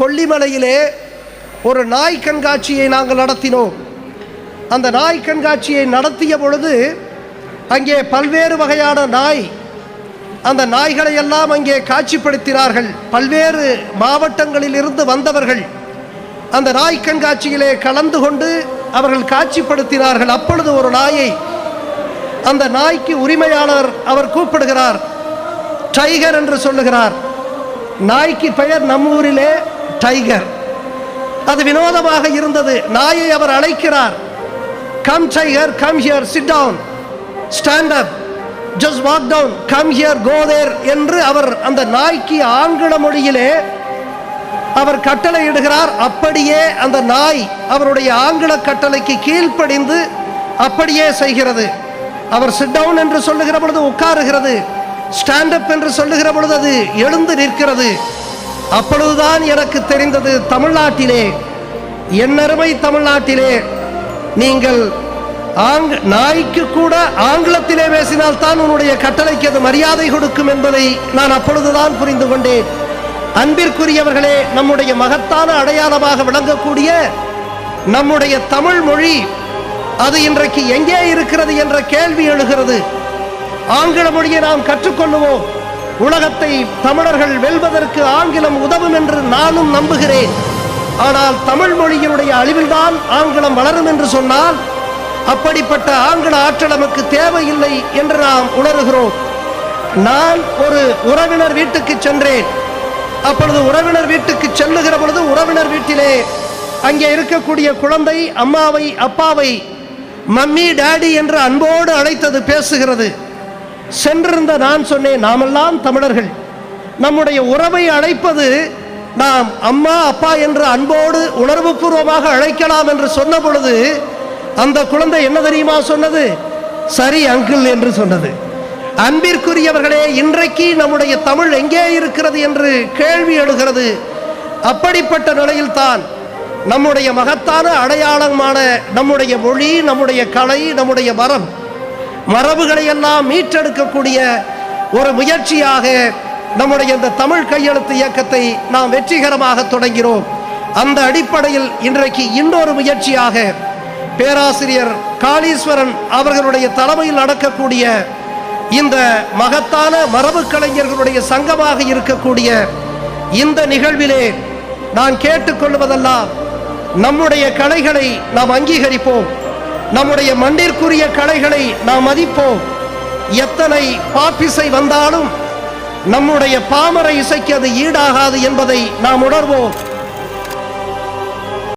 கொல்லிமலையிலே ஒரு நாய் கண்காட்சியை நாங்கள் நடத்தினோம். அந்த நாய் கண்காட்சியை நடத்திய பொழுது அங்கே பல்வேறு வகையான நாய் அந்த நாய்களை எல்லாம் அங்கே காட்சிப்படுத்தினார்கள். பல்வேறு மாவட்டங்களில் இருந்து வந்தவர்கள் அந்த நாய் கண்காட்சியிலே கலந்து கொண்டு அவர்கள் காட்சிப்படுத்தினார்கள். அப்பொழுது ஒரு நாயை அந்த நாய்க்கு உரிமையாளர் அவர் கூப்பிடுகிறார். டைகர் என்று சொல்லுகிறார். நாய்க்கு பெயர் நம்ம ஊரிலே டைகர் அது வினோதமாக இருந்தது. நாயை அவர் அழைக்கிறார். Come tiger come here sit down stand up just walk down come here go there என்று அவர் அந்த நாய்க்கு ஆங்கில மொழியிலே அவர் கட்டளையிடுகிறார் அப்படியே அந்த நாய் அவருடைய ஆங்கில கட்டளைக்கு கீழ்ப்படிந்து அப்படியே செய்கிறது. அவர் சிட் டவுன் என்று சொல்லுகிற பொழுது உட்காருகிறது. ஸ்டாண்ட் அப் என்று சொல்லுகிற பொழுது அது எழுந்து நிற்கிறது. அப்பொழுதுதான் எனக்கு தெரிந்தது தமிழ்நாட்டிலே என்னருமை தமிழ்நாட்டிலே நீங்கள் ஆங் நாய்க்கு கூட ஆங்கிலத்திலே பேசினால் தான் உன்னுடைய கட்டளைக்கு அது மரியாதை கொடுக்கும் என்பதை நான் அப்பொழுதுதான் புரிந்து கொண்டேன். அன்பிற்குரியவர்களே நம்முடைய மகத்தான அடையாளமாக விளங்கக்கூடிய நம்முடைய தமிழ் மொழி அது இன்றைக்கு எங்கே இருக்கிறது என்ற கேள்வி எழுகிறது. ஆங்கில மொழியை நாம் கற்றுக்கொள்ளுவோம். உலகத்தை தமிழர்கள் வெல்வதற்கு ஆங்கிலம் உதவும் என்று நானும் நம்புகிறேன். ஆனால் தமிழ் மொழியினுடைய அழிவில்தான் ஆங்கிலம் வளரும் என்று சொன்னால் அப்படிப்பட்ட ஆங்கில ஆற்றல் நமக்கு தேவையில்லை என்று நாம் உணர்கிறோம். நான் ஒரு உறவினர் வீட்டுக்கு சென்றேன். அப்பொழுது உறவினர் வீட்டுக்கு செல்லுகிற பொழுது உறவினர் வீட்டிலே அங்கே இருக்கக்கூடிய குழந்தை அம்மாவை அப்பாவை மம்மி டேடி என்று அன்போடு அழைத்தது பேசுகிறது. சென்றிருந்த நான் சொன்னேன் நாமெல்லாம் தமிழர்கள். நம்முடைய உறவை அழைப்பது நாம் அம்மா அப்பா என்று அன்போடு உணர்வுபூர்வமாக அழைக்கலாம் என்று சொன்ன பொழுது அந்த குழந்தை என்ன தெரியுமா சொன்னது? சரி அங்கிள் என்று சொன்னது. அன்பிற்குரியவர்களே இன்றைக்கு நம்முடைய தமிழ் எங்கே இருக்கிறது என்று கேள்வி எழுகிறது. அப்படிப்பட்ட நிலையில்தான் நம்முடைய மகத்தான அடையாளமான நம்முடைய மொழி நம்முடைய கலை நம்முடைய மரம் மரபுகளை எல்லாம் மீட்டெடுக்கக்கூடிய ஒரு முயற்சியாக நம்முடைய இந்த தமிழ் கையெழுத்து இயக்கத்தை நாம் வெற்றிகரமாக தொடங்கிறோம். அந்த அடிப்படையில் இன்றைக்கு இன்னொரு முயற்சியாக பேராசிரியர் காளீஸ்வரன் அவர்களுடைய தலைமையில் நடக்கக்கூடிய இந்த மகத்தான மரபு கலைஞர்களுடைய சங்கமாக இருக்கக்கூடிய இந்த நிகழ்விலே நான் கேட்டுக்கொள்வதெல்லாம் நம்முடைய கலைகளை நாம் அங்கீகரிப்போம். நம்முடைய மண்ணிற்குரிய கலைகளை நாம் மதிப்போம். எத்தனை பாப்பிசை வந்தாலும் நம்முடைய பாமர இசைக்கு அது ஈடாகாது என்பதை நாம் உணர்வோம்.